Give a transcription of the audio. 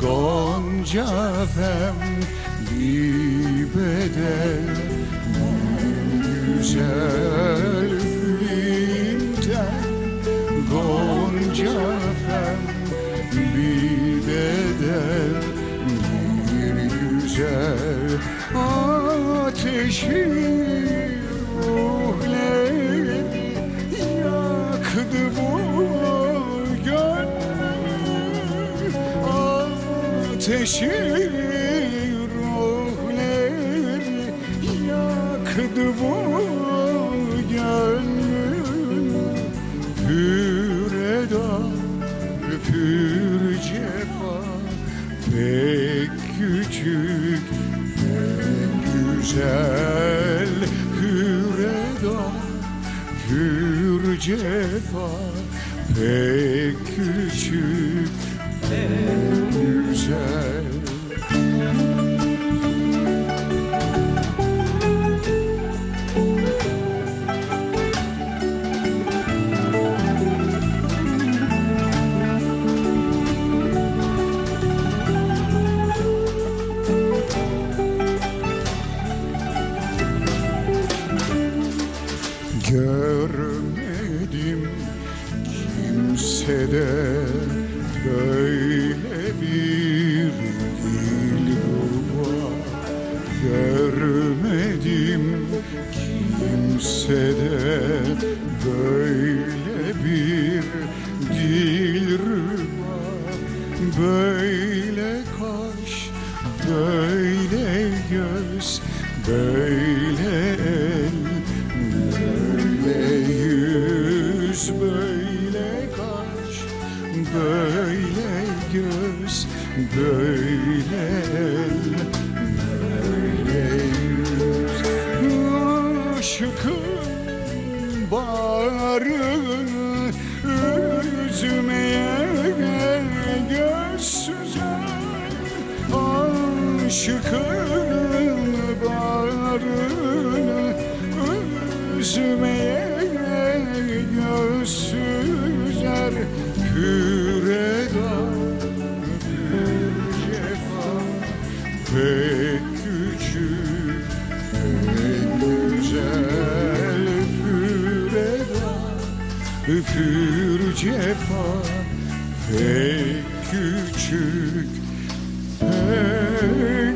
Gonca efendi bedel Güzel filmden Gonca efendi bedel Bir güzel ateşi ateşi ruhleri yaktı bu gönlü pür eda pür cefa pek küçük pek güzel pür eda pür cefa pek küçük pek güzel Görmedim kimsede böyle kimsede böyle bir dilruba Böyle kaş, böyle göz, böyle el Böyle yüz, böyle kaş, böyle göz, böyle el, böyle yüz. Aşkın bağrını üzmeye gözsüzer Aşkın bağrını üzmeye gözsüzer Küreda pür pür cefa pek küçük pek